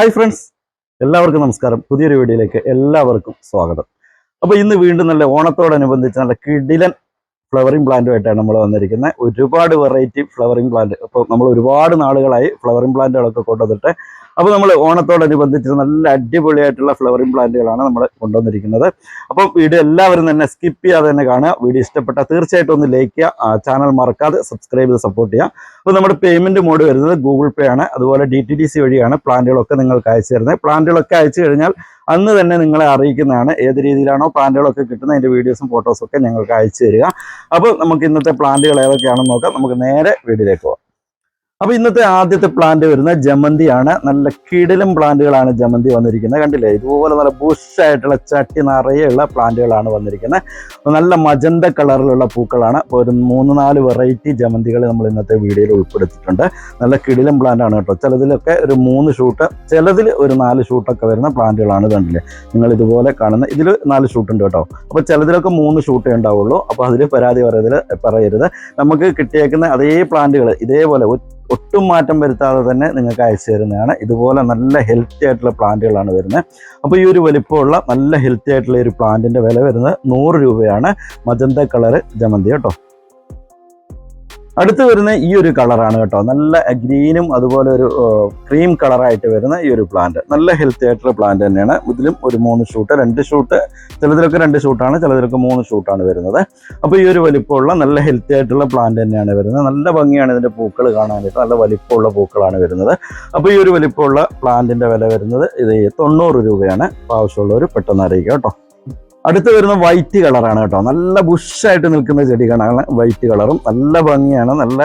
Hi friends എല്ലാവർക്കും നമസ്കാരം. പുതിയൊരു വീഡിയോയിലേക്ക് എല്ലാവർക്കും സ്വാഗതം. അപ്പോൾ ഇന്ന് വീണ്ടും നല്ല ഓണത്തോടനുബന്ധിച്ച് നല്ല കിടിലൻ ഫ്ലവറിംഗ് പ്ലാന്റുമായിട്ടാണ് നമ്മൾ വന്നിരിക്കുന്നത്. ഒരുപാട് വെറൈറ്റി ഫ്ലവറിംഗ് പ്ലാന്റ് അപ്പോൾ നമ്മൾ ഒരുപാട് നാളുകളായി ഫ്ലവറിംഗ് പ്ലാന്റുകളൊക്കെ കൊണ്ടുവന്നിട്ട് അപ്പോൾ നമ്മൾ ഓണത്തോടനുബന്ധിച്ച് നല്ല അടിപൊളിയായിട്ടുള്ള ഫ്ലവറിംഗ് പ്ലാന്റുകളാണ് നമ്മൾ കൊണ്ടുവന്നിരിക്കുന്നത്. അപ്പോൾ വീഡിയോ എല്ലാവരും തന്നെ സ്കിപ്പ് ചെയ്യാതെ തന്നെ കാണുക. വീഡിയോ ഇഷ്ടപ്പെട്ട തീർച്ചയായിട്ടും ഒന്ന് ലൈക്ക് ചെയ്യുക. ചാനൽ മറക്കാതെ സബ്സ്ക്രൈബ് ചെയ്ത് സപ്പോർട്ട് ചെയ്യുക. അപ്പോൾ നമ്മുടെ പേയ്മെന്റ് മോഡ് വരുന്നത് ഗൂഗിൾ പേ ആണ്. അതുപോലെ ഡി ടി ഡി സി വഴിയാണ് പ്ലാന്റുകളൊക്കെ നിങ്ങൾക്ക് അയച്ചു തരുന്നത്. പ്ലാന്റുകളൊക്കെ അയച്ചു കഴിഞ്ഞാൽ അന്ന് തന്നെ നിങ്ങളെ അറിയിക്കുന്നതാണ് ഏത് രീതിയിലാണോ പ്ലാന്റുകളൊക്കെ കിട്ടുന്നത്. അതിന്റെ വീഡിയോസും ഫോട്ടോസും ഒക്കെ ഞങ്ങൾക്ക് അയച്ചു തരിക. അപ്പോൾ നമുക്ക് ഇന്നത്തെ പ്ലാന്റുകൾ ഏതൊക്കെയാണെന്ന് നോക്കാം. നമുക്ക് നേരെ വീഡിയോയിലേക്ക് പോകാം. അപ്പോൾ ഇന്നത്തെ ആദ്യത്തെ പ്ലാന്റ് വരുന്ന ജമന്തിയാണ്. നല്ല കിടിലും പ്ലാന്റുകളാണ് ജമന്തി വന്നിരിക്കുന്നത്. കണ്ടില്ലേ? ഇതുപോലെ നല്ല ബുഷായിട്ടുള്ള ചട്ടി നിറയെയുള്ള പ്ലാന്റുകളാണ് വന്നിരിക്കുന്നത്. നല്ല മജന്ത കളറിലുള്ള പൂക്കളാണ്. അപ്പോൾ ഒരു മൂന്ന് നാല് വെറൈറ്റി ജമന്തികൾ നമ്മൾ ഇന്നത്തെ വീഡിയോയിൽ ഉൾപ്പെടുത്തിയിട്ടുണ്ട്. നല്ല കിടിലും പ്ലാന്റ് ആണ് കേട്ടോ. ചിലതിലൊക്കെ ഒരു മൂന്ന് ഷൂട്ട് ചിലതിൽ ഒരു നാല് ഷൂട്ടൊക്കെ വരുന്ന പ്ലാന്റുകളാണ് കണ്ടില്ലേ? നിങ്ങൾ ഇതുപോലെ കാണുന്ന ഇതിൽ നാല് ഷൂട്ടുണ്ട് കേട്ടോ. അപ്പോൾ ചിലതിലൊക്കെ മൂന്ന് ഷൂട്ടേ ഉണ്ടാവുള്ളൂ. അപ്പോൾ അതിൽ പരാതി പറയരുത് പറയരുത്. നമുക്ക് കിട്ടിയേക്കുന്ന അതേ പ്ലാന്റുകൾ ഇതേപോലെ ഒട്ടും മാറ്റം വരുത്താതെ തന്നെ നിങ്ങൾക്ക് അയച്ചു തരുന്നതാണ്. ഇതുപോലെ നല്ല ഹെൽത്തി ആയിട്ടുള്ള പ്ലാന്റുകളാണ് വരുന്നത്. അപ്പോൾ ഈ ഒരു വലിപ്പമുള്ള നല്ല ഹെൽത്തി ആയിട്ടുള്ള ഒരു പ്ലാന്റിന്റെ വില വരുന്നത് നൂറ് രൂപയാണ്. മജന്ത കളർ ജമന്തി കേട്ടോ. അടുത്ത് വരുന്ന ഈ ഒരു കളറാണ് കേട്ടോ. നല്ല ഗ്രീനും അതുപോലെ ഒരു ക്രീം കളറായിട്ട് വരുന്ന ഈ ഒരു പ്ലാന്റ് നല്ല ഹെൽത്തി ആയിട്ടുള്ള പ്ലാന്റ് തന്നെയാണ്. ഇതിലും ഒരു മൂന്ന് ഷൂട്ട് രണ്ട് ഷൂട്ട് ചിലതിലൊക്കെ രണ്ട് ഷൂട്ടാണ് ചിലതിലൊക്കെ മൂന്ന് ഷൂട്ടാണ് വരുന്നത്. അപ്പോൾ ഈ ഒരു വലിപ്പമുള്ള നല്ല ഹെൽത്തി ആയിട്ടുള്ള പ്ലാന്റ് തന്നെയാണ് വരുന്നത്. നല്ല ഭംഗിയാണ് ഇതിന്റെ പൂക്കൾ കാണാനായിട്ട്. നല്ല വലിപ്പമുള്ള പൂക്കളാണ് വരുന്നത്. അപ്പോൾ ഈ ഒരു വലിപ്പമുള്ള പ്ലാന്റിന്റെ വില വരുന്നത് ഇത് തൊണ്ണൂറ് രൂപയാണ്. ആവശ്യമുള്ളവർ പെട്ടെന്ന് അറിയിക്കുക കേട്ടോ. അടുത്ത് വരുന്ന വൈറ്റ് കളറാണ് കേട്ടോ. നല്ല ബുഷായിട്ട് നിൽക്കുന്ന ചെടികളാണ്. വൈറ്റ് കളറും നല്ല ഭംഗിയാണ്. നല്ല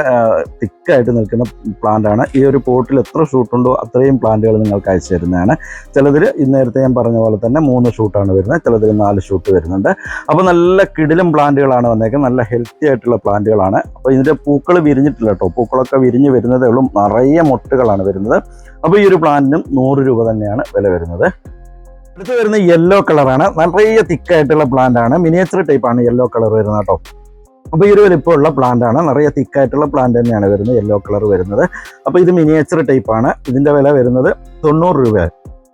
തിക്കായിട്ട് നിൽക്കുന്ന പ്ലാന്റ് ആണ്. ഈ ഒരു പോട്ടിൽ എത്ര ഷൂട്ടുണ്ടോ അത്രയും പ്ലാന്റുകൾ നിങ്ങൾക്ക് അയച്ചു തരുന്നതാണ്. ചിലതിൽ ഇന്നേരത്തെ ഞാൻ പറഞ്ഞ പോലെ തന്നെ മൂന്ന് ഷൂട്ടാണ് വരുന്നത്. ചിലതിൽ നാല് ഷൂട്ട് വരുന്നുണ്ട്. അപ്പോൾ നല്ല കിടിലും പ്ലാന്റുകളാണ് വന്നേക്കുന്നത്. നല്ല ഹെൽത്തി ആയിട്ടുള്ള പ്ലാന്റുകളാണ് അപ്പോൾ ഇതിന്റെ പൂക്കൾ വിരിഞ്ഞിട്ടില്ല കേട്ടോ. പൂക്കളൊക്കെ വിരിഞ്ഞ് വരുന്നതേ ഉള്ളൂ. നിറയെ മുട്ടുകളാണ് വരുന്നത്. അപ്പോൾ ഈ ഒരു പ്ലാന്റിനും നൂറ് രൂപ തന്നെയാണ് വില വരുന്നത്. അടുത്ത് വരുന്ന യെല്ലോ കളറാണ് നിറയെ തിക്കായിട്ടുള്ള പ്ലാന്റ് ആണ്. മിനിയേച്ചർ ടൈപ്പാണ് യെല്ലോ കളർ വരുന്നത് കേട്ടോ. അപ്പോൾ ഈ ഒരു വലിപ്പമുള്ള പ്ലാന്റ് ആണ്. നിറയെ തിക്കായിട്ടുള്ള പ്ലാന്റ് തന്നെയാണ് വരുന്നത് യെല്ലോ കളർ വരുന്നത്. അപ്പോൾ ഇത് മിനിയേച്ചർ ടൈപ്പാണ് ആണ്. ഇതിന്റെ വില വരുന്നത് തൊണ്ണൂറ് രൂപ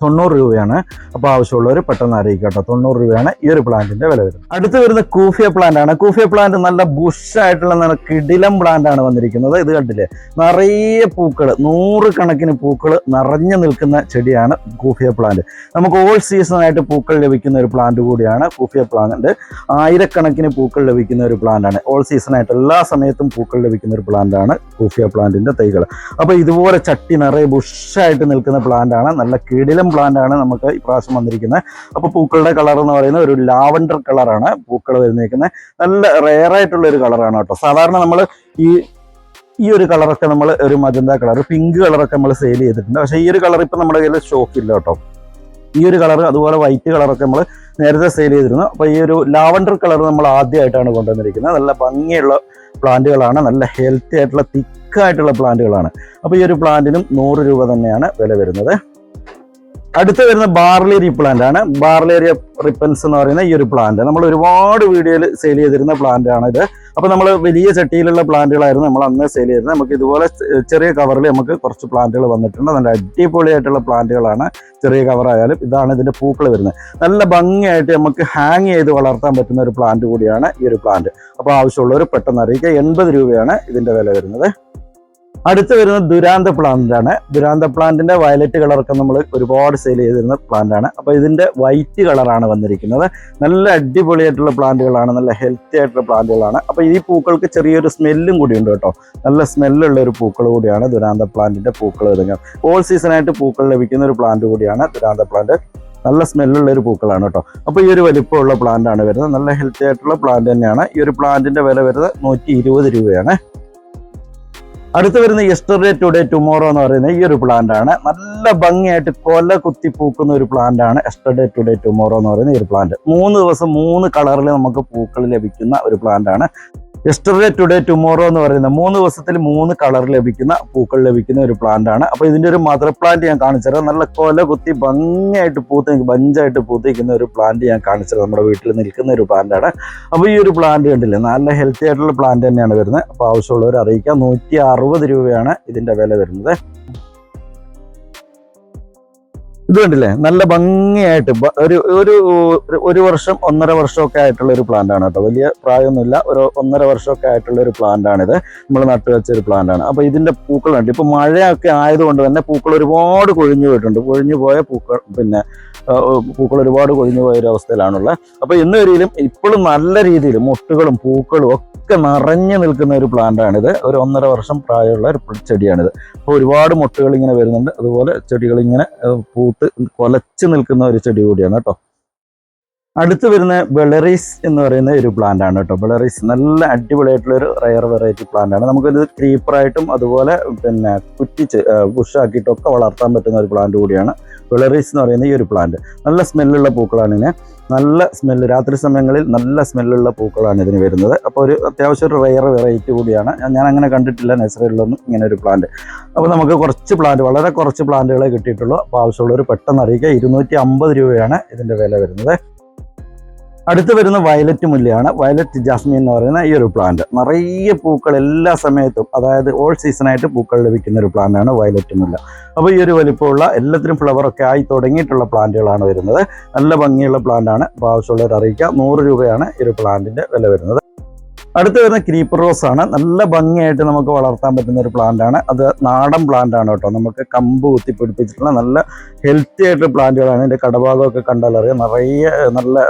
തൊണ്ണൂറ് രൂപയാണ്. അപ്പോൾ ആവശ്യമുള്ളവർ പെട്ടെന്ന് അറിയിക്കുക കേട്ടോ തൊണ്ണൂറ് രൂപയാണ് ഈ ഒരു പ്ലാന്റിന്റെ വില വരുന്നത്. അടുത്ത് വരുന്ന കൂഫിയ പ്ലാന്റ് ആണ്. കൂഫിയ പ്ലാന്റ് നല്ല ബുഷ് ആയിട്ടുള്ള നല്ല കിടിലം പ്ലാന്റ് ആണ് വന്നിരിക്കുന്നത്. ഇത് കണ്ടില്ലേ? നിറയെ പൂക്കൾ നൂറുകണക്കിന് പൂക്കൾ നിറഞ്ഞു നിൽക്കുന്ന ചെടിയാണ് കൂഫിയ പ്ലാന്റ് നമുക്ക് ഓൾ സീസൺ ആയിട്ട് പൂക്കൾ ലഭിക്കുന്ന ഒരു പ്ലാന്റ് കൂടിയാണ് കൂഫിയ പ്ലാന്റ് ആയിരക്കണക്കിന് പൂക്കൾ ലഭിക്കുന്ന ഒരു പ്ലാന്റ് ആണ്. ഓൾ സീസൺ ആയിട്ട് എല്ലാ സമയത്തും പൂക്കൾ ലഭിക്കുന്ന ഒരു പ്ലാന്റ് ആണ് കൂഫിയ പ്ലാന്റിന്റെ തൈകൾ അപ്പോൾ ഇതുപോലെ ചട്ടി നിറയെ ബുഷായിട്ട് നിൽക്കുന്ന പ്ലാന്റ് ആണ്. നല്ല കിടിലം പ്ലാന്റ് ആണ് നമുക്ക് ഇപ്രാവശ്യം വന്നിരിക്കുന്നത്. അപ്പോൾ പൂക്കളുടെ കളർ എന്ന് പറയുന്നത് ഒരു ലാവൻഡർ കളറാണ് പൂക്കൾ വരുന്നിരിക്കുന്നത് നല്ല റെയർ ആയിട്ടുള്ള ഒരു കളറാണ് കേട്ടോ. സാധാരണ നമ്മൾ ഈ ഈ ഒരു കളറൊക്കെ നമ്മൾ ഒരു മജന്ത കളർ പിങ്ക് കളറൊക്കെ നമ്മൾ സെയിൽ ചെയ്തിട്ടുണ്ട്. പക്ഷേ ഈ ഒരു കളർ ഇപ്പം നമ്മുടെ കയ്യിൽ സ്റ്റോക്ക് ഇല്ല കേട്ടോ. ഈ ഒരു കളർ അതുപോലെ വൈറ്റ് കളറൊക്കെ നമ്മൾ നേരത്തെ സെയിൽ ചെയ്തിരുന്നു. അപ്പോൾ ഈ ഒരു ലാവൻഡർ കളർ നമ്മൾ ആദ്യമായിട്ടാണ് കൊണ്ടുവന്നിരിക്കുന്നത്. നല്ല ഭംഗിയുള്ള പ്ലാന്റുകളാണ്. നല്ല ഹെൽത്തി ആയിട്ടുള്ള തിക്കായിട്ടുള്ള പ്ലാന്റുകളാണ്. അപ്പോൾ ഈ ഒരു പ്ലാന്റിനും നൂറ് രൂപ തന്നെയാണ് വില വരുന്നത്. അടുത്ത് വരുന്ന ബാർലി റീപ്ലാന്റ് ആണ്. ബാർലേറിയ റിപ്പൻസ് എന്ന് പറയുന്ന ഈ ഒരു പ്ലാന്റ് നമ്മൾ ഒരുപാട് വീഡിയോയിൽ സെയിൽ ചെയ്തിരുന്ന പ്ലാന്റ് ആണ് ഇത്. അപ്പോൾ നമ്മൾ വലിയ ചട്ടിയിലുള്ള പ്ലാന്റുകളായിരുന്നു നമ്മൾ അന്ന് സെയിൽ ചെയ്തിരുന്നത്. നമുക്ക് ഇതുപോലെ ചെറിയ കവറിൽ നമുക്ക് കുറച്ച് പ്ലാന്റുകൾ വന്നിട്ടുണ്ട്. നല്ല അടിപൊളിയായിട്ടുള്ള പ്ലാന്റുകളാണ് ചെറിയ കവറായാലും ഇതാണ് ഇതിന്റെ പൂക്കൾ വരുന്നത്. നല്ല ഭംഗിയായിട്ട് നമുക്ക് ഹാങ് ചെയ്ത് വളർത്താൻ പറ്റുന്ന ഒരു പ്ലാന്റ് കൂടിയാണ് ഈ ഒരു പ്ലാന്റ് അപ്പോൾ ആവശ്യമുള്ളവർ പെട്ടെന്ന് അറിയിക്കുക. എൺപത് രൂപയാണ് ഇതിന്റെ വില വരുന്നത്. അടുത്ത് വരുന്നത് ദുരാന്ത പ്ലാന്റ് ആണ്. ദുരാന്ത പ്ലാന്റിന്റെ വയലറ്റ് കളറൊക്കെ നമ്മൾ ഒരുപാട് സെയിൽ ചെയ്തിരുന്ന പ്ലാന്റ് ആണ്. അപ്പോൾ ഇതിന്റെ വൈറ്റ് കളറാണ് വന്നിരിക്കുന്നത്. നല്ല അടിപൊളിയായിട്ടുള്ള പ്ലാന്റുകളാണ് നല്ല ഹെൽത്തി ആയിട്ടുള്ള പ്ലാന്റുകളാണ് അപ്പോൾ ഈ പൂക്കൾക്ക് ചെറിയൊരു സ്മെല്ലും കൂടി ഉണ്ട് കേട്ടോ. നല്ല സ്മെല്ലുള്ള ഒരു പൂക്കൾ കൂടിയാണ് ദുരാന്ത പ്ലാന്റിന്റെ പൂക്കൾ വരുന്നത് ഓൾ സീസൺ ആയിട്ട് പൂക്കൾ ലഭിക്കുന്ന ഒരു പ്ലാന്റ് കൂടിയാണ് ദുരാന്ത പ്ലാന്റ് നല്ല സ്മെല്ലുള്ള ഒരു പൂക്കളാണ് കേട്ടോ. അപ്പോൾ ഈ ഒരു വലിപ്പമുള്ള പ്ലാന്റ് ആണ് വരുന്നത്. നല്ല ഹെൽത്തി ആയിട്ടുള്ള പ്ലാന്റ് തന്നെയാണ്. ഈ ഒരു പ്ലാന്റിന്റെ വില വരുന്നത് നൂറ്റി രൂപയാണ്. അടുത്ത് വരുന്ന യെസ്റ്റർഡേ ടുഡേ ടുമോറോ എന്ന് പറയുന്ന ഈ ഒരു പ്ലാന്റ് ആണ്. നല്ല ഭംഗിയായിട്ട് കൊല കുത്തി പൂക്കുന്ന ഒരു പ്ലാന്റ് ആണ് എസ്റ്റർഡേ ടുഡേ ടുമോറോ എന്ന് പറയുന്ന ഈ ഒരു പ്ലാന്റ് മൂന്ന് ദിവസം മൂന്ന് കളറിൽ നമുക്ക് പൂക്കൾ ലഭിക്കുന്ന ഒരു പ്ലാന്റ് ആണ്. യെസ്റ്റർഡേ ടുഡേ ടുമോറോ എന്ന് പറയുന്ന മൂന്ന് ദിവസത്തിൽ മൂന്ന് കളർ ലഭിക്കുന്ന പൂക്കൾ ലഭിക്കുന്ന ഒരു പ്ലാന്റ് ആണ്. അപ്പോൾ ഇതിന്റെ ഒരു മദർ പ്ലാന്റ് ഞാൻ കാണിച്ചുതരാം. നല്ല കൊല കുത്തി ഭംഗിയായിട്ട് പൂത്ത് ബഞ്ചായിട്ട് പൂത്തിരിക്കുന്ന ഒരു പ്ലാന്റ് ഞാൻ കാണിച്ചത് നമ്മുടെ വീട്ടിൽ നിൽക്കുന്ന ഒരു പ്ലാന്റ് ആണ്. അപ്പോൾ ഈ ഒരു പ്ലാന്റ് കണ്ടില്ലേ നല്ല ഹെൽത്തി ആയിട്ടുള്ള പ്ലാന്റ് തന്നെയാണ് വരുന്നത്. അപ്പോൾ ആവശ്യമുള്ളവർ അറിയിക്കാം. നൂറ്റി രൂപയാണ് ഇതിന്റെ വില വരുന്നത്. ഇത് കണ്ടില്ലേ? നല്ല ഭംഗിയായിട്ട് ഒരു ഒരു ഒരു വർഷം ഒന്നര വർഷമൊക്കെ ആയിട്ടുള്ള ഒരു പ്ലാന്റ് ആണ് കേട്ടോ. വലിയ പ്രായമൊന്നുമില്ല. ഒരു ഒന്നര വർഷമൊക്കെ ആയിട്ടുള്ള ഒരു പ്ലാന്റ് ആണിത്. നമ്മൾ നട്ടു വെച്ച ഒരു പ്ലാന്റ് ആണ്. അപ്പൊ ഇതിന്റെ പൂക്കൾ ഉണ്ട് ഇപ്പൊ മഴയൊക്കെ ആയതുകൊണ്ട് തന്നെ പൂക്കൾ ഒരുപാട് കൊഴിഞ്ഞു പോയിട്ടുണ്ട്. കൊഴിഞ്ഞു പോയ പൂക്കൾ പിന്നെ പൂക്കൾ ഒരുപാട് കൊഴിഞ്ഞു പോയ ഒരു അവസ്ഥയിലാണുള്ളത്. അപ്പൊ ഇന്ന് രീതിയിലും ഇപ്പോഴും നല്ല രീതിയിൽ മുട്ടുകളും പൂക്കളും ഒക്കെ നിറഞ്ഞു നിൽക്കുന്ന ഒരു പ്ലാന്റ് ആണിത്. ഒരു ഒന്നര വർഷം പ്രായമുള്ള ഒരു ചെടിയാണിത്. അപ്പോൾ ഒരുപാട് മുട്ടുകൾ ഇങ്ങനെ വരുന്നുണ്ട്. അതുപോലെ ചെടികൾ ഇങ്ങനെ ഏഹ്, പൂത്ത് കൊലച്ച് നിൽക്കുന്ന ഒരു ചെടി കൂടിയാണ് കേട്ടോ. അടുത്ത് വരുന്ന ബെളറീസ് എന്ന് പറയുന്ന ഒരു പ്ലാന്റ് ആണ് കേട്ടോ. ബെളറീസ് നല്ല അടിപൊളിയായിട്ടുള്ള ഒരു റയർ വെറൈറ്റി പ്ലാന്റ് ആണ്. നമുക്കിത് ക്രീപ്പറായിട്ടും അതുപോലെ പിന്നെ കുറ്റിച്ച് ബുഷാക്കിയിട്ടും ഒക്കെ വളർത്താൻ പറ്റുന്ന ഒരു പ്ലാന്റ് കൂടിയാണ് ബെളറീസ് എന്ന് പറയുന്ന ഈ ഒരു പ്ലാന്റ് നല്ല സ്മെല്ലുള്ള പൂക്കളാണ് ഇതിന്. നല്ല സ്മെല്ല് രാത്രി സമയങ്ങളിൽ നല്ല സ്മെല്ലുള്ള പൂക്കളാണ് ഇതിന് വരുന്നത്. അപ്പോൾ ഒരു അത്യാവശ്യം ഒരു റയർ വെറൈറ്റി കൂടിയാണ്. ഞാൻ അങ്ങനെ കണ്ടിട്ടില്ല. നഴ്സറിയിലൊന്നും ഇങ്ങനെ ഒരു പ്ലാന്റ് അപ്പോൾ നമുക്ക് കുറച്ച് പ്ലാന്റ് വളരെ കുറച്ച് പ്ലാന്റുകളെ കിട്ടിയിട്ടുള്ളൂ. അപ്പോൾ ആവശ്യമുള്ളവർ പെട്ടെന്ന് അറിയിക്കുക. ഇരുന്നൂറ്റി അമ്പത് രൂപയാണ് ഇതിന്റെ വില വരുന്നത്. അടുത്ത് വരുന്ന വയലറ്റ് മുല്ലയാണ്. വയലറ്റ് ജാസ്മിൻ എന്ന് പറയുന്ന ഈ ഒരു പ്ലാന്റ് നിറയെ പൂക്കൾ എല്ലാ സമയത്തും അതായത് ഓൾ സീസണായിട്ട് പൂക്കൾ ലഭിക്കുന്ന ഒരു പ്ലാന്റാണ് വയലറ്റ് മുല്ല. അപ്പോൾ ഈ ഒരു വലിപ്പമുള്ള എല്ലാത്തിനും ഫ്ലവറൊക്കെ ആയി തുടങ്ങിയിട്ടുള്ള പ്ലാന്റുകളാണ് വരുന്നത്. നല്ല ഭംഗിയുള്ള പ്ലാന്റാണ് ആവശ്യമുള്ളവർ അറിയിക്കുക നൂറ് രൂപയാണ് ഈ ഒരു പ്ലാന്റിന്റെ വില വരുന്നത്. അടുത്ത് വരുന്ന ക്രീപ്പർ റോസ് ആണ്. നല്ല ഭംഗിയായിട്ട് നമുക്ക് വളർത്താൻ പറ്റുന്ന ഒരു പ്ലാന്റ് ആണ്. അത് നാടൻ പ്ലാന്റ് ആണ് കേട്ടോ. നമുക്ക് കമ്പ് കുത്തി പിടിപ്പിച്ചിട്ടുള്ള നല്ല ഹെൽത്തി ആയിട്ടുള്ള പ്ലാന്റുകളാണ് ഇതിന്റെ കടഭാഗമൊക്കെ കണ്ടാൽ അറിയാം. നിറയെ നല്ല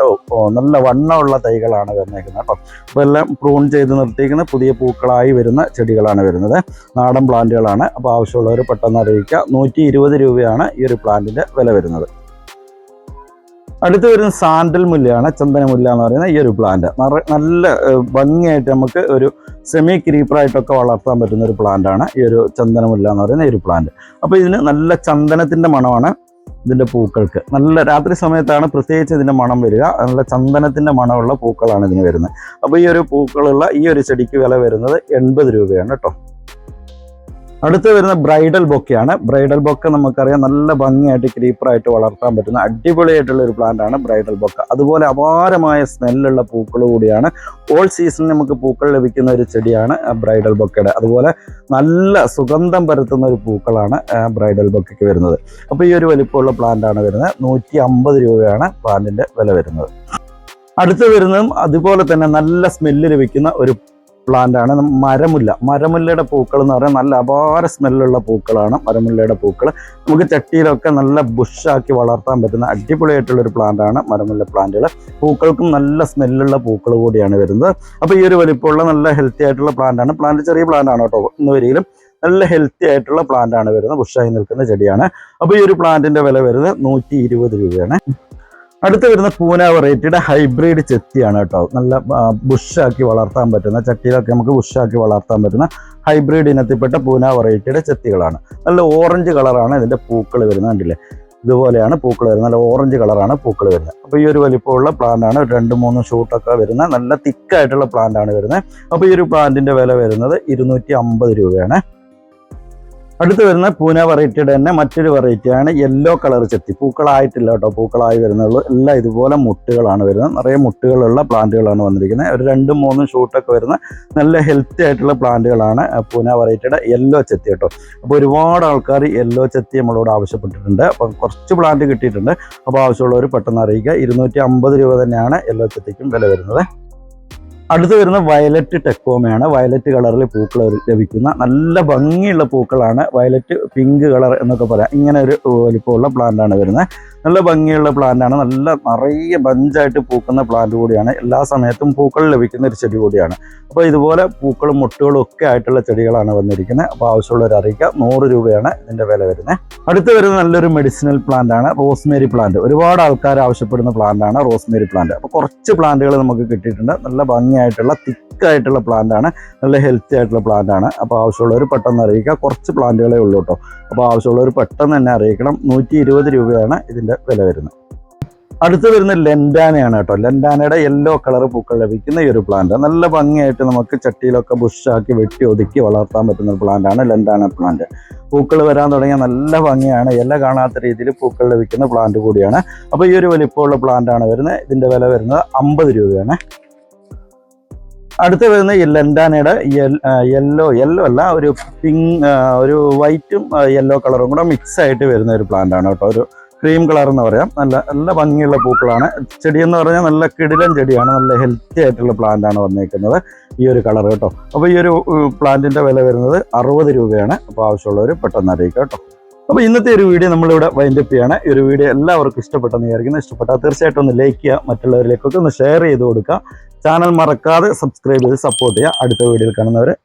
നല്ല വണ്ണമുള്ള തൈകളാണ് വന്നേക്കുന്നത് കേട്ടോ. അപ്പോൾ എല്ലാം പ്രൂൺ ചെയ്ത് നിർത്തിയിരിക്കുന്ന പുതിയ പൂക്കളായി വരുന്ന ചെടികളാണ് വരുന്നത്. നാടൻ പ്ലാന്റുകളാണ് അപ്പോൾ ആവശ്യമുള്ളവർ പെട്ടെന്ന് അറിയിക്കുക. നൂറ്റി രൂപയാണ് ഈ ഒരു പ്ലാന്റിന്റെ വില വരുന്നത്. അടുത്ത് വരുന്ന സാൻഡൽ മുല്ലയാണ് ചന്ദനമുല്ല എന്ന് പറയുന്ന ഈ ഒരു പ്ലാന്റ് നല്ല ഭംഗിയായിട്ട് നമുക്ക് ഒരു സെമി ക്രീപ്പറായിട്ടൊക്കെ വളർത്താൻ പറ്റുന്ന ഒരു പ്ലാന്റാണ് ഈ ഒരു ചന്ദനമുല്ല എന്ന് പറയുന്ന ഈ ഒരു പ്ലാന്റ് അപ്പോൾ ഇതിന് നല്ല ചന്ദനത്തിന്റെ മണമാണ് ഇതിന്റെ പൂക്കൾക്ക്. നല്ല രാത്രി സമയത്താണ് പ്രത്യേകിച്ച് ഇതിന്റെ മണം വരിക. നല്ല ചന്ദനത്തിന്റെ മണമുള്ള പൂക്കളാണ് ഇതിന് വരുന്നത്. അപ്പോൾ ഈ ഒരു പൂക്കളുള്ള ഈ ഒരു ചെടിക്ക് വില വരുന്നത് എൺപത് രൂപയാണ് കേട്ടോ. അടുത്ത് വരുന്ന ബ്രൈഡൽ ബൊക്കെയാണ്. ബ്രൈഡൽ ബൊക്ക നമുക്കറിയാം നല്ല ഭംഗിയായിട്ട് ക്രീപ്പറായിട്ട് വളർത്താൻ പറ്റുന്ന അടിപൊളിയായിട്ടുള്ള ഒരു പ്ലാന്റ് ആണ് ബ്രൈഡൽ ബൊക്ക. അതുപോലെ അപാരമായ സ്മെല്ലുള്ള പൂക്കൾ കൂടിയാണ്. ഓൾ സീസൺ നമുക്ക് പൂക്കൾ ലഭിക്കുന്ന ഒരു ചെടിയാണ് ബ്രൈഡൽ ബൊക്കയുടെ. അതുപോലെ നല്ല സുഗന്ധം പരത്തുന്ന ഒരു പൂക്കളാണ് ബ്രൈഡൽ ബൊക്കയ്ക്ക് വരുന്നത്. അപ്പോൾ ഈ ഒരു വലിപ്പമുള്ള പ്ലാന്റ് ആണ് വരുന്നത്. നൂറ്റി അമ്പത് രൂപയാണ് പ്ലാന്റിന്റെ വില വരുന്നത്. അടുത്ത് വരുന്നതും അതുപോലെ തന്നെ നല്ല സ്മെല്ല് ലഭിക്കുന്ന ഒരു പ്ലാന്റ് ആണ്. മരമുല്ല. മരമുല്ലയുടെ പൂക്കൾ എന്ന് പറഞ്ഞാൽ നല്ല അപാര സ്മെല്ലുള്ള പൂക്കളാണ് മരമുല്ലയുടെ പൂക്കൾ. നമുക്ക് ചട്ടിയിലൊക്കെ നല്ല ബുഷാക്കി വളർത്താൻ പറ്റുന്ന അടിപൊളിയായിട്ടുള്ള ഒരു പ്ലാന്റ് ആണ് മരമുല്ല പ്ലാന്റുകൾ പൂക്കൾക്കും നല്ല സ്മെല്ലുള്ള പൂക്കൾ കൂടിയാണ് വരുന്നത്. അപ്പോൾ ഈ ഒരു വലിപ്പമുള്ള നല്ല ഹെൽത്തി ആയിട്ടുള്ള പ്ലാന്റ് ആണ്. പ്ലാന്റ് ചെറിയ പ്ലാന്റ് ആണ് കേട്ടോ. ഇന്ന് വരികയിലും നല്ല ഹെൽത്തി ആയിട്ടുള്ള പ്ലാന്റ് ആണ് വരുന്നത്. ബുഷായി നിൽക്കുന്ന ചെടിയാണ്. അപ്പോൾ ഈ ഒരു പ്ലാന്റിന്റെ വില വരുന്നത് നൂറ്റി രൂപയാണ്. അടുത്ത് വരുന്ന പൂന വെറൈറ്റിയുടെ ഹൈബ്രിഡ് ചെത്തിയാണ് കേട്ടോ. നല്ല ബുഷാക്കി വളർത്താൻ പറ്റുന്ന ചട്ടിയിലൊക്കെ നമുക്ക് ബുഷാക്കി വളർത്താൻ പറ്റുന്ന ഹൈബ്രിഡ് ഇനത്തിൽപ്പെട്ട പൂന വെറൈറ്റിയുടെ ചെത്തികളാണ്. നല്ല ഓറഞ്ച് കളറാണ് ഇതിന്റെ പൂക്കൾ വരുന്നത് കണ്ടില്ലേ? ഇതുപോലെയാണ് പൂക്കൾ വരുന്നത്. നല്ല ഓറഞ്ച് കളറാണ് പൂക്കൾ വരുന്നത്. അപ്പോൾ ഈ ഒരു വലിപ്പമുള്ള പ്ലാന്റ് ആണ്. രണ്ട് മൂന്ന് ഷൂട്ടൊക്കെ വരുന്ന നല്ല തിക്കായിട്ടുള്ള പ്ലാന്റ് ആണ് വരുന്നത്. അപ്പോൾ ഈ ഒരു പ്ലാന്റിന്റെ വില വരുന്നത് ഇരുന്നൂറ്റി രൂപയാണ്. അടുത്ത് വരുന്ന പൂന വെറൈറ്റിയുടെ തന്നെ മറ്റൊരു വെറൈറ്റിയാണ് യെല്ലോ കളർ ചെത്തി. പൂക്കളായിട്ടില്ല കേട്ടോ പൂക്കളായി വരുന്നുള്ളൂ. എല്ലാം ഇതുപോലെ മുട്ടുകളാണ് വരുന്നത്. നിറയെ മുട്ടുകളുള്ള പ്ലാന്റുകളാണ് വന്നിരിക്കുന്നത്. ഒരു രണ്ടും മൂന്നും ഷൂട്ടൊക്കെ വരുന്ന നല്ല ഹെൽത്തി ആയിട്ടുള്ള പ്ലാന്റുകളാണ് പൂന വെറൈറ്റിയുടെ യെല്ലോ ചെത്തി കേട്ടോ. അപ്പോൾ ഒരുപാട് ആൾക്കാർ യെല്ലോ ചെത്തി നമ്മളോട് ആവശ്യപ്പെട്ടിട്ടുണ്ട്. അപ്പം കുറച്ച് പ്ലാന്റ് കിട്ടിയിട്ടുണ്ട്. അപ്പോൾ ആവശ്യമുള്ളവർ പെട്ടെന്ന് അറിയിക്കുക. ഇരുന്നൂറ്റി രൂപ തന്നെയാണ് യെല്ലോ ചെത്തിക്കും വില വരുന്നത്. അടുത്ത് വരുന്ന വയലറ്റ് ടെക്കോമയാണ്. വയലറ്റ് കളറിൽ പൂക്കൾ ലഭിക്കുന്ന നല്ല ഭംഗിയുള്ള പൂക്കളാണ്. വയലറ്റ് പിങ്ക് കളർ എന്നൊക്കെ പറയാം. ഇങ്ങനെ ഒരു വലിപ്പമുള്ള പ്ലാന്റാണ് വരുന്നത്. നല്ല ഭംഗിയുള്ള പ്ലാന്റ് ആണ്. നല്ല നിറയെ ബഞ്ചായിട്ട് പൂക്കുന്ന പ്ലാന്റ് കൂടിയാണ്. എല്ലാ സമയത്തും പൂക്കൾ ലഭിക്കുന്ന ഒരു ചെടി കൂടിയാണ്. അപ്പോൾ ഇതുപോലെ പൂക്കളും മുട്ടുകളും ഒക്കെ ആയിട്ടുള്ള ചെടികളാണ് വന്നിരിക്കുന്നത്. അപ്പോൾ ആവശ്യമുള്ളവർ അറിയിക്കുക നൂറ് രൂപയാണ് ഇതിന്റെ വില വരുന്നത്. അടുത്ത് വരുന്ന നല്ലൊരു മെഡിസിനൽ പ്ലാന്റ് ആണ്. റോസ്മേരി പ്ലാന്റ് ഒരുപാട് ആൾക്കാർ ആവശ്യപ്പെടുന്ന പ്ലാന്റ് ആണ് റോസ്മേരി പ്ലാന്റ് അപ്പോൾ കുറച്ച് പ്ലാന്റുകൾ നമുക്ക് കിട്ടിയിട്ടുണ്ട്. നല്ല ഭംഗിയായിട്ടുള്ള തിക്കായിട്ടുള്ള പ്ലാന്റ് ആണ്. നല്ല ഹെൽത്തി ആയിട്ടുള്ള പ്ലാന്റ് ആണ്. അപ്പോൾ ആവശ്യമുള്ളവർ പെട്ടെന്ന് അറിയിക്കുക കുറച്ച് പ്ലാന്റുകളേ ഉള്ളൂ കേട്ടോ അപ്പോൾ ആവശ്യമുള്ളവർ പെട്ടെന്ന് തന്നെ അറിയിക്കണം. നൂറ്റി രൂപയാണ് ഇതിന്റെ വില വരുന്നത്. അടുത്ത് വരുന്ന ലെൻഡാനയാണ് കേട്ടോ. ലെൻഡാനയുടെ യെല്ലോ കളർ പൂക്കൾ ലഭിക്കുന്ന ഈ ഒരു പ്ലാന്റ് നല്ല ഭംഗിയായിട്ട് നമുക്ക് ചട്ടിയിലൊക്കെ ബുഷാക്കി വെട്ടി ഒതുക്കി വളർത്താൻ പറ്റുന്ന ഒരു പ്ലാന്റാണ് ലെൻഡാന പ്ലാന്റ് പൂക്കൾ വരാൻ തുടങ്ങിയ നല്ല ഭംഗിയാണ്. ഇല കാണാത്ത രീതിയിൽ പൂക്കൾ ലഭിക്കുന്ന പ്ലാന്റ് കൂടിയാണ്. അപ്പോൾ ഈ ഒരു വലിപ്പമുള്ള പ്ലാന്റാണ് വരുന്നത്. ഇതിന്റെ വില വരുന്നത് അമ്പത് രൂപയാണ്. അടുത്ത് വരുന്ന ലെൻഡാനയുടെ യെല്ലോ യെല്ലോ അല്ല ഒരു പിങ്ക് ഒരു വൈറ്റും യെല്ലോ കളറും കൂടെ മിക്സ് ആയിട്ട് വരുന്ന ഒരു പ്ലാന്റാണ് കേട്ടോ. ഒരു ക്രീം കളർ എന്ന് പറയാം. നല്ല നല്ല ഭംഗിയുള്ള പൂക്കളാണ്. ചെടി എന്ന് പറഞ്ഞാൽ നല്ല കിടിലൻ ചെടിയാണ്. നല്ല ഹെൽത്തി ആയിട്ടുള്ള പ്ലാന്റ് ആണ് വന്നേക്കുന്നത് ഈ ഒരു കളർ കേട്ടോ. അപ്പോൾ ഈ ഒരു പ്ലാന്റിന്റെ വില വരുന്നത് അറുപത് രൂപയാണ്. അപ്പോൾ ആവശ്യമുള്ളവർ പെട്ടെന്ന് അറിയിക്കുക കേട്ടോ. അപ്പോൾ ഇന്നത്തെ ഒരു വീഡിയോ നമ്മളിവിടെ വൈൻഡപ്പ് ചെയ്യാണ്. ഈ ഒരു വീഡിയോ എല്ലാവർക്കും ഇഷ്ടപ്പെട്ടെന്ന് വിചാരിക്കുന്നു. ഇഷ്ടപ്പെട്ടാൽ തീർച്ചയായിട്ടും ഒന്ന് ലൈക്ക് ചെയ്യുക. മറ്റുള്ളവരിലേക്കൊക്കെ ഒന്ന് ഷെയർ ചെയ്ത് കൊടുക്കുക. ചാനൽ മറക്കാതെ സബ്സ്ക്രൈബ് ചെയ്ത് സപ്പോർട്ട് ചെയ്യുക. അടുത്ത വീഡിയോയിൽ കാണുന്നവരെ